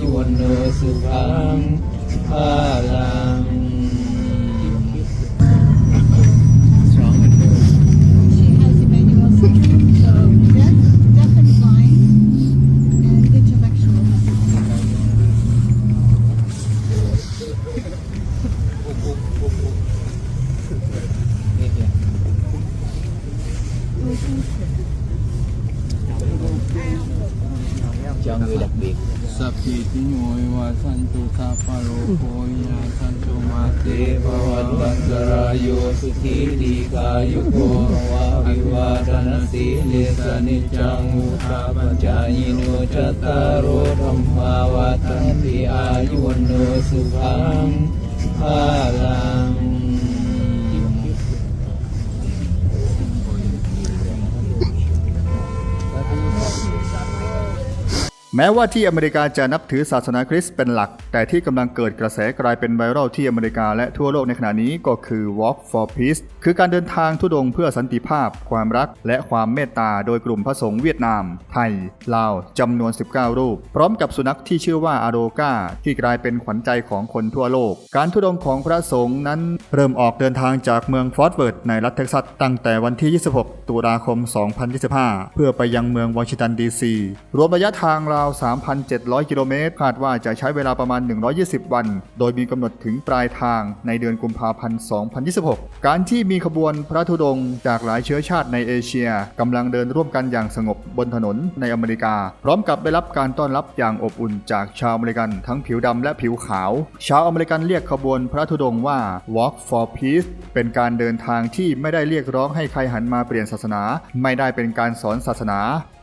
ยุวันโนสุขังภาลัง สัพพิติโยวาสันตุสัพพะโลกโควินาสันตุมาเตเตภวันวันตรายโยสุขีตีกายุโกวะวิวาทนสีเลสนิจังุขะปัญจายโนจตตารโอธรรมาวาทันติอายุวโนสุขังภาลัง แม้ว่าที่อเมริกาจะนับถือศาสนาคริสต์เป็นหลัก แต่ที่กำลังเกิดกระแสกลายเป็นไวรัลที่อเมริกาและทั่วโลกในขณะนี้ก็คือ Walk for Peace คือการเดินทางทุดงเพื่อสันติภาพ ความรัก และความเมตตาโดยกลุ่มพระสงฆ์เวียดนาม ไทย ลาวจำนวน 19 รูป พร้อมกับสุนัขที่ชื่อว่าอาโรกาที่กลายเป็นขวัญใจของคนทั่วโลก การทุดงของพระสงฆ์นั้น เริ่มออกเดินทางจากเมืองฟอร์ตเวิร์ดในรัฐเท็กซัสตั้งแต่วันที่ 26 ตุลาคม 2025 เพื่อไปยังเมืองวอชิงตันดีซีรวมระยะทางราว 3,700 กิโลเมตรคาดว่าจะใช้เวลาประมาณ120 วัน โดยมีกำหนดถึงปลายทางในเดือนกุมภาพันธ์ 2026 การที่มีขบวนพระธุดงค์จากหลายเชื้อชาติในเอเชียกำลังเดินร่วมกันอย่างสงบบนถนนในอเมริกา พร้อมกับได้รับการต้อนรับอย่างอบอุ่นจากชาวอเมริกันทั้งผิวดำและผิวขาว ชาวอเมริกันเรียกขบวนพระธุดงค์ว่า Walk for Peace เป็นการเดินทางที่ไม่ได้เรียกร้องให้ใครหันมาเปลี่ยนศาสนา ไม่ได้เป็นการสอนศาสนา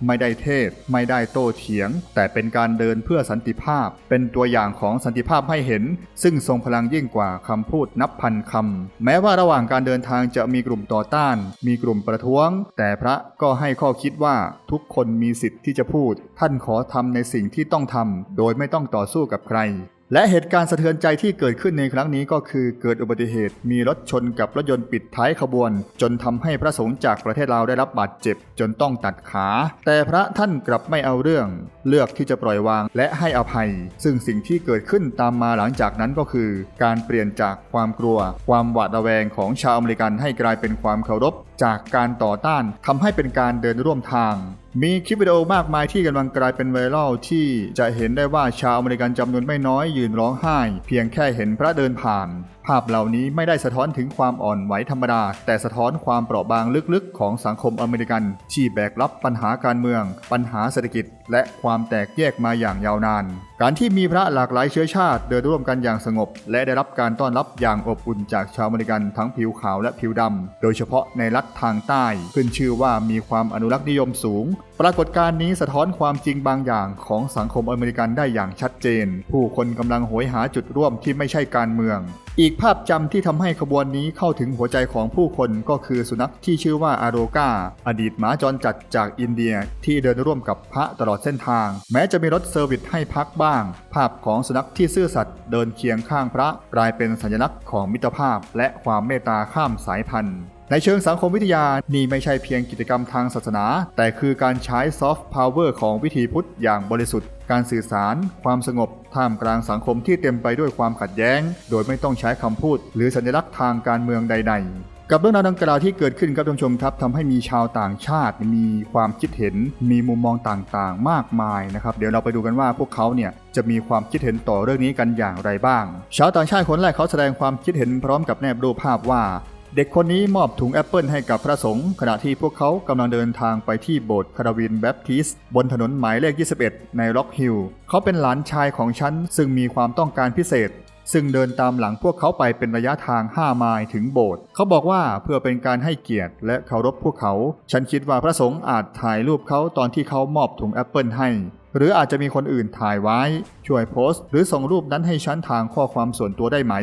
ไม่ได้เทศ ไม่ได้โต้เถียง แต่เป็นการเดินเพื่อสันติภาพ เป็นตัวอย่างของสันติภาพให้เห็น ซึ่งทรงพลังยิ่งกว่าคำพูดนับพันคำแม้ว่าระหว่างการเดินทางจะมีกลุ่มต่อต้าน มีกลุ่มประท้วง แต่พระก็ให้ข้อคิดว่าทุกคนมีสิทธิ์ที่จะพูด ท่านขอทำในสิ่งที่ต้องทำโดยไม่ต้องต่อสู้กับใคร และเหตุการณ์สะเทือนใจที่เกิดขึ้นในครั้งนี้ก็คือเกิดอุบัติเหตุ มีรถชนกับรถยนต์ปิดท้ายขบวน จนทำให้พระสงฆ์จากประเทศลาวได้รับบาดเจ็บ จนต้องตัดขา แต่พระท่านกลับไม่เอาเรื่อง เลือกที่จะปล่อยวางและให้อภัย ซึ่งสิ่งที่เกิดขึ้นตามมาหลังจากนั้นก็คือ การเปลี่ยนจากความกลัว ความหวาดระแวงของชาวอเมริกันให้กลายเป็นความเคารพ จากการต่อต้านทำให้เป็นการเดินร่วมทาง มีคลิปวิดีโอมากมายที่กำลังกลายเป็นไวรัลที่จะเห็นได้ว่าชาวอเมริกันจำนวนไม่น้อยยืนร้องไห้ เพียงแค่เห็นพระเดินผ่านภาพเหล่านี้ไม่ได้สะท้อนถึงความอ่อนไหวธรรมดา แต่สะท้อนความเปราะบางลึกๆ ของสังคมอเมริกันที่แบกรับปัญหาการเมือง ปัญหาเศรษฐกิจ และความแตกแยกมาอย่างยาวนาน การที่มีพระหลากหลายเชื้อชาติเดินร่วมกันอย่างสงบ และได้รับการต้อนรับอย่างอบอุ่นจากชาวอเมริกันทั้งผิวขาวและผิวดำ โดยเฉพาะในรัฐทางใต้ ขึ้นชื่อว่ามีความอนุรักษ์นิยมสูง ปรากฏการณ์นี้สะท้อนความจริงบางอย่างของสังคมอเมริกันได้อย่างชัดเจน ผู้คนกำลังโหยหาจุดร่วมที่ไม่ใช่การเมือง อีกภาพจำที่ทำให้ขบวนนี้เข้าถึงหัวใจของผู้คนก็คือสุนัขที่ชื่อว่าอาโรกาอดีตหมาจรจัดจากอินเดียที่เดินร่วมกับพระตลอดเส้นทาง แม้จะมีรถเซอร์วิสให้พักบ้าง ภาพของสุนัขที่ซื่อสัตย์เดินเคียงข้างพระกลายเป็นสัญลักษณ์ของมิตรภาพ และความเมตตาข้ามสายพันธุ์ในเชิงสังคมวิทยานี่ไม่ใช่เพียงกิจกรรมทางศาสนา แต่คือการใช้ซอฟต์พาวเวอร์ของวิถีพุทธอย่างบริสุทธิ์ การสื่อสาร ความสงบ ท่ามกลางสังคมที่เต็มไปด้วยความขัดแย้ง โดยไม่ต้องใช้คำพูด หรือสัญลักษณ์ทางการเมืองใด ๆกับเรื่องราวดังกล่าวที่เกิดขึ้นครับท่านผู้ชมครับทำให้มีชาวต่างชาติมีความคิดเห็น มีมุมมองต่างๆ มากมายนะครับ เดี๋ยวเราไปดูกันว่าพวกเขาเนี่ยจะมีความคิดเห็นต่อเรื่องนี้กันอย่างไรบ้าง ชาวต่างชาติคนแรกเขาแสดงความคิดเห็นพร้อมกับแนบรูปภาพว่า เด็กคนนี้มอบถุงแอปเปิลให้กับพระสงฆ์ขณะที่พวกเขากำลังเดินทางไปที่โบสถ์คาราวินแบปทิสต์บนถนนหมายเลข 21 ในล็อกฮิลล์เขาเป็นหลานชายของฉัน ซึ่งมีความต้องการพิเศษ ซึ่งเดินตามหลังพวกเขาไปเป็นระยะทาง 5 ไมล์ถึงโบสถ์เขาบอกว่าเพื่อเป็นการให้เกียรติและเคารพพวกเขา ฉันคิดว่าพระสงฆ์อาจถ่ายรูปเขาตอนที่เขามอบถุงแอปเปิลให้หรืออาจจะมีคนอื่นถ่ายไว้ ช่วยโพสต์ หรือส่งรูปนั้นให้ฉันทางข้อความส่วนตัวได้ไหม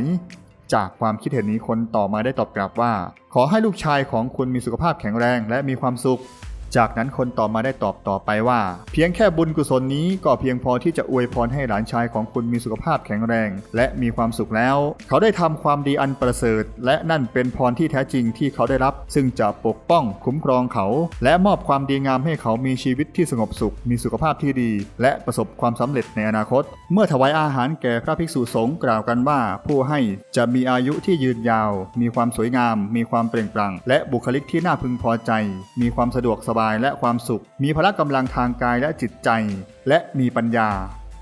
จากความคิดเห็นนี้คนต่อมาได้ตอบกลับว่า ขอให้ลูกชายของคุณมีสุขภาพแข็งแรงและมีความสุข จากนั้นคนต่อมาได้ตอบต่อไปว่า เพียงแค่บุญกุศลนี้ก็เพียงพอที่จะอวยพรให้หลานชายของคุณมีสุขภาพแข็งแรง และมีความสุขแล้ว เขาได้ทำความดีอันประเสริฐ และนั่นเป็นพรที่แท้จริงที่เขาได้รับ ซึ่งจะปกป้องคุ้มครองเขา และมอบความดีงามให้เขามีชีวิตที่สงบสุข มีสุขภาพที่ดี และประสบความสำเร็จในอนาคต เมื่อถวายอาหารแก่พระภิกษุสงฆ์กล่าวกันว่า ผู้ให้จะมีอายุที่ยืนยาว มีความสวยงาม มีความเปล่งปลั่ง และบุคลิกที่น่าพึงพอใจ มีความสะดวกสบายและความสุข มีพละกำลังทางกายและจิตใจ และมีปัญญา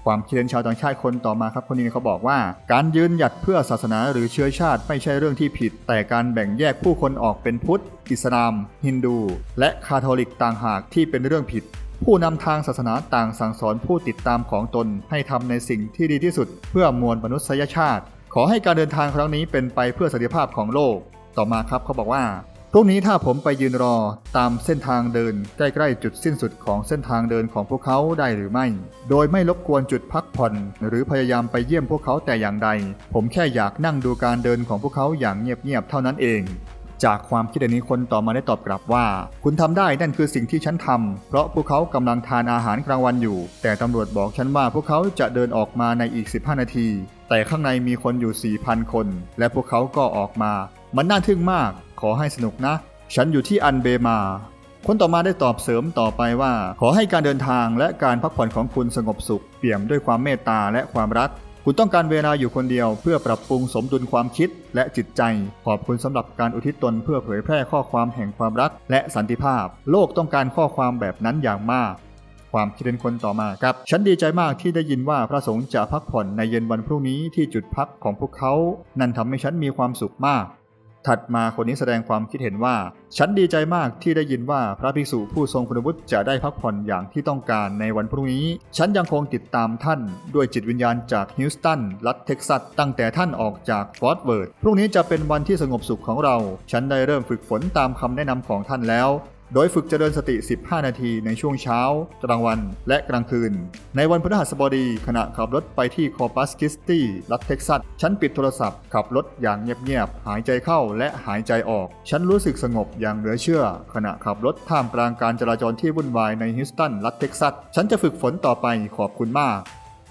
ความคิดเห็นชาวต่างชาติคนต่อมาครับคนนี้เขาบอกว่า การยืนหยัดเพื่อศาสนาหรือเชื้อชาติไม่ใช่เรื่องที่ผิด แต่การแบ่งแยกผู้คนออกเป็นพุทธ อิสลาม ฮินดู และคาทอลิกต่างหากที่เป็นเรื่องผิดผู้นำทางศาสนาต่างสั่งสอนผู้ติดตามของตนให้ทำในสิ่งที่ดีที่สุด เพื่อมวลมนุษยชาติ ขอให้การเดินทางครั้งนี้เป็นไปเพื่อสันติภาพของโลก ต่อมาครับเขาบอกว่า พรุ่งนี้ถ้าผมไปยืนรอตามเส้นทางเดินใกล้ๆจุดสิ้นสุดของเส้นทางเดินของพวกเขาได้หรือไม่ โดยไม่รบกวนจุดพักผ่อน หรือพยายามไปเยี่ยมพวกเขาแต่อย่างใด ผมแค่อยากนั่งดูการเดินของพวกเขาอย่างเงียบๆเท่านั้นเองจากความคิดเห็นนี้คนต่อมาได้ตอบกลับว่า คุณทำได้นั่นคือสิ่งที่ฉันทำเพราะพวกเขากำลังทานอาหารกลางวันอยู่ แต่ตำรวจบอกฉันว่าพวกเขาจะเดินออกมาในอีก 15 นาที แต่ข้างในมีคนอยู่ 4,000 คน และพวกเขาก็ออกมา มันน่าทึ่งมาก ขอให้สนุกนะ ฉันอยู่ที่อันเบมา คนต่อมาได้ตอบเสริมต่อไปว่า ขอให้การเดินทางและการพักผ่อนของคุณสงบสุข เปี่ยมด้วยความเมตตาและความรัก คุณต้องการเวลาอยู่คนเดียว เพื่อปรับปรุงสมดุลความคิดและจิตใจ ขอบคุณสำหรับการอุทิศตนเพื่อเผยแพร่ข้อความแห่งความรักและสันติภาพ โลกต้องการข้อความแบบนั้นอย่างมากความคิดเห็นคนต่อมาครับ ฉันดีใจมากที่ได้ยินว่าพระสงฆ์จะพักผ่อนในเย็นวันพรุ่งนี้ที่จุดพักของพวกเขา นั่นทำให้ฉันมีความสุขมาก ถัดมาคนนี้แสดงความคิดเห็นว่า ฉันดีใจมากที่ได้ยินว่าพระภิกษุผู้ทรงคุณวุฒิจะได้พักผ่อนอย่างที่ต้องการในวันพรุ่งนี้ ฉันยังคงติดตามท่าน ด้วยจิตวิญญาณจากฮิวสตัน รัฐเท็กซัส ตั้งแต่ท่านออกจากฟอร์ดเวิร์ด พรุ่งนี้จะเป็นวันที่สงบสุขของเรา ฉันได้เริ่มฝึกฝนตามคำแนะนำของท่านแล้ว โดยฝึกเจริญสติ 15 นาทีในช่วงเช้า กลางวัน และกลางคืน ในวันพฤหัสบดีขณะขับรถไปที่คอปัสคิสตี้รัฐเท็กซัส ฉันปิดโทรศัพท์ขับรถอย่างเงียบๆ หายใจเข้าและหายใจออก ฉันรู้สึกสงบอย่างเหลือเชื่อ ขณะขับรถท่ามกลางการจราจรที่วุ่นวายในฮิวสตันรัฐเท็กซัส ฉันจะฝึกฝนต่อไปขอบคุณมาก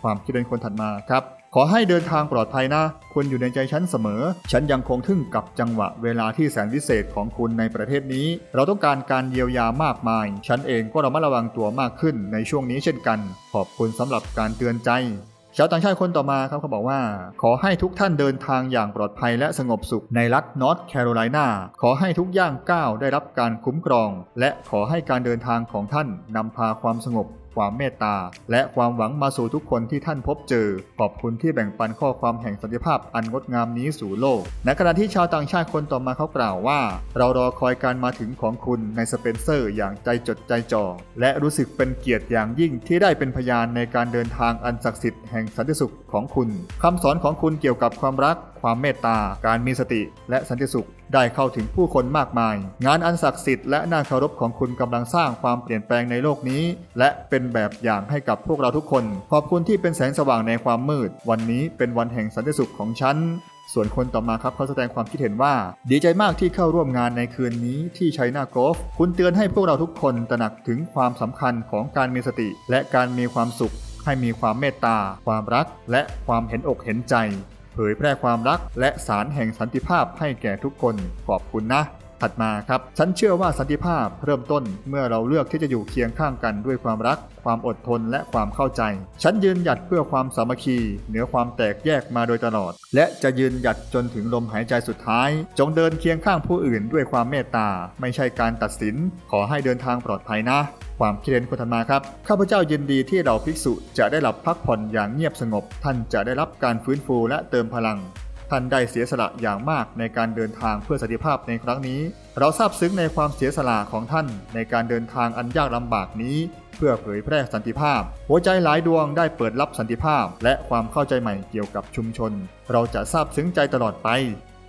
ความคิดเห็นคนถัดมาครับ ขอให้เดินทางปลอดภัยนะ คุณอยู่ในใจฉันเสมอ ฉันยังคงทึ่งกับจังหวะเวลาที่แสนวิเศษของคุณในประเทศนี้ เราต้องการการเยียวยามากมาย ฉันเองก็ระมัดระวังตัวมากขึ้นในช่วงนี้เช่นกัน ขอบคุณสำหรับการเตือนใจชาวต่างชาติคนต่อมาครับเขาบอกว่า ขอให้ทุกท่านเดินทางอย่างปลอดภัยและสงบสุขในรัฐนอร์ทแคโรไลนาขอให้ทุกย่างก้าวได้รับการคุ้มครอง และขอให้การเดินทางของท่านนำพาความสงบ ความเมตตา และความหวังมาสู่ทุกคนที่ท่านพบเจอ ขอบคุณที่แบ่งปันข้อความแห่งสันติภาพอันงดงามนี้สู่โลกในขณะที่ชาวต่างชาติคนต่อมาเขากล่าวว่า เรารอคอยการมาถึงของคุณในสเปนเซอร์อย่างใจจดใจจ่อและรู้สึกเป็นเกียรติอย่างยิ่งที่ได้เป็นพยานในการเดินทางอันศักดิ์สิทธิ์แห่งสันติสุข ของคุณคำสอนของคุณเกี่ยวกับความรัก ความเมตตา การมีสติ และสันติสุข ได้เข้าถึงผู้คนมากมาย งานอันศักดิ์สิทธิ์และน่าเคารพของคุณกำลังสร้างความเปลี่ยนแปลงในโลกนี้ และเป็นแบบอย่างให้กับพวกเราทุกคน ขอบคุณที่เป็นแสงสว่างในความมืด วันนี้เป็นวันแห่งสันติสุขของฉันส่วนคนต่อมาครับเขาแสดงความคิดเห็นว่า ดีใจมากที่เข้าร่วมงานในคืนนี้ที่ชัยนาโกฟคุณเตือนให้พวกเราทุกคนตระหนักถึงความสำคัญของการมีสติ และการมีความสุข ให้มีความเมตตา ความรัก และความเห็นอกเห็นใจ เผยแพร่ความรักและสารแห่งสันติภาพให้แก่ทุกคนขอบคุณนะ ถัดมาครับ ฉันเชื่อว่าสันติภาพเริ่มต้นเมื่อเราเลือกที่จะอยู่เคียงข้างกันด้วยความรัก ความอดทนและความเข้าใจ ฉันยืนหยัดเพื่อความสามัคคี เหนือความแตกแยกมาโดยตลอด และจะยืนหยัดจนถึงลมหายใจสุดท้าย จงเดินเคียงข้างผู้อื่นด้วยความเมตตา ไม่ใช่การตัดสิน ขอให้เดินทางปลอดภัยนะความคิดเห็นคนถัดมาครับ ข้าพเจ้ายินดีที่เราภิกษุจะได้หลับพักผ่อนอย่างเงียบสงบ ท่านจะได้รับการฟื้นฟูและเติมพลัง ท่านได้เสียสละอย่างมากในการเดินทางเพื่อสันติภาพในครั้งนี้ เราซาบซึ้งในความเสียสละของท่านในการเดินทางอันยากลำบากนี้ เพื่อเผยแพร่สันติภาพ หัวใจหลายดวงได้เปิดรับสันติภาพ และความเข้าใจใหม่เกี่ยวกับชุมชน เราจะซาบซึ้งใจตลอดไป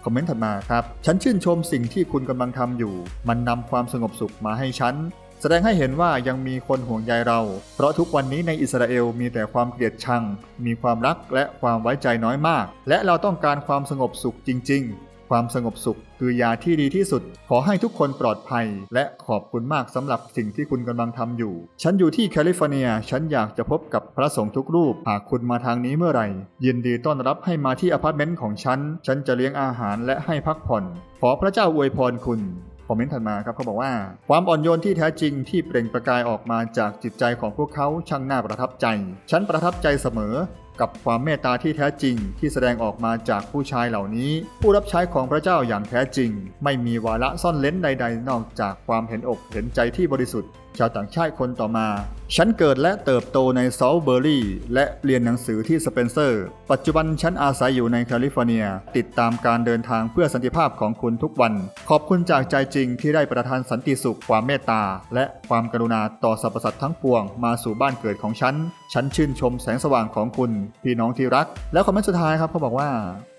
คอมเมนต์ถัดมาครับ ฉันชื่นชมสิ่งที่คุณกำลังทำอยู่ มันนำความสงบสุขมาให้ฉัน แสดงให้เห็นว่ายังมีคนห่วงใยเรา เพราะทุกวันนี้ในอิสราเอลมีแต่ความเกลียดชัง มีความรักและความไว้ใจน้อยมาก และเราต้องการความสงบสุขจริง ๆ ความสงบสุขคือยาที่ดีที่สุด ขอให้ทุกคนปลอดภัย และขอบคุณมากสำหรับสิ่งที่คุณกำลังทำอยู่ ฉันอยู่ที่แคลิฟอร์เนีย ฉันอยากจะพบกับพระสงฆ์ทุกรูป หากคุณมาทางนี้เมื่อไหร่ ยินดีต้อนรับให้มาที่อพาร์ตเมนต์ของฉัน ฉันจะเลี้ยงอาหารและให้พักผ่อน ขอพระเจ้าอวยพรคุณ คอมเมนต์ถัดมาครับเขาบอกว่า ความอ่อนโยนที่แท้จริงที่เปล่งประกายออกมาจากจิตใจของพวกเขาช่างน่าประทับใจ ฉันประทับใจเสมอ กับความเมตตาที่แท้จริงที่แสดงออกมาจากผู้ชายเหล่านี้ ผู้รับใช้ของพระเจ้าอย่างแท้จริง ไม่มีวาระซ่อนเล้นใด ๆ นอกจากความเห็นอกเห็นใจที่บริสุทธิ์ ชาวต่างชาติคนต่อมา ฉันเกิดและเติบโตในซอลเบอรี่และเรียนหนังสือที่สเปนเซอร์ ปัจจุบันฉันอาศัยอยู่ในแคลิฟอร์เนีย ติดตามการเดินทางเพื่อสันติภาพของคุณทุกวัน ขอบคุณจากใจจริงที่ได้ประทานสันติสุขความเมตตา และความกรุณาต่อสรรพสัตว์ทั้งปวงมาสู่บ้านเกิดของฉัน ฉันชื่นชมแสงสว่างของคุณ พี่น้องที่รัก แล้วคอมเมนต์สุดท้ายครับเขาบอกว่า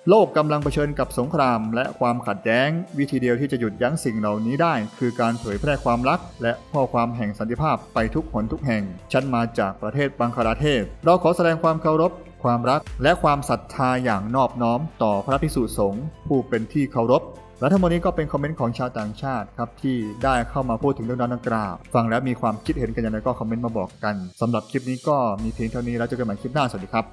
โลกกำลังเผชิญกับสงคราม และความขัดแย้ง วิธีเดียวที่จะหยุดยั้งสิ่งเหล่านี้ได้ คือการเผยแพร่ความรัก และข้อความแห่งสันติภาพไปทุกหนทุกแห่ง ฉันมาจากประเทศบังคลาเทศ เราขอแสดงความเคารพความรักและความศรัทธาอย่างนอบน้อมต่อพระภิกษุสงฆ์ผู้เป็นที่เคารพและทั้งหมดนี้ก็เป็นคอมเมนต์ของชาวต่างชาติครับที่ได้เข้ามาพูดถึงเรื่องดังกล่าวฟังแล้วมีความคิดเห็นกันอย่างไรก็คอมเมนต์มาบอกกันสำหรับคลิปนี้ก็มีเพียงเท่านี้แล้วเจอกันใหม่คลิปหน้าสวัสดีครับ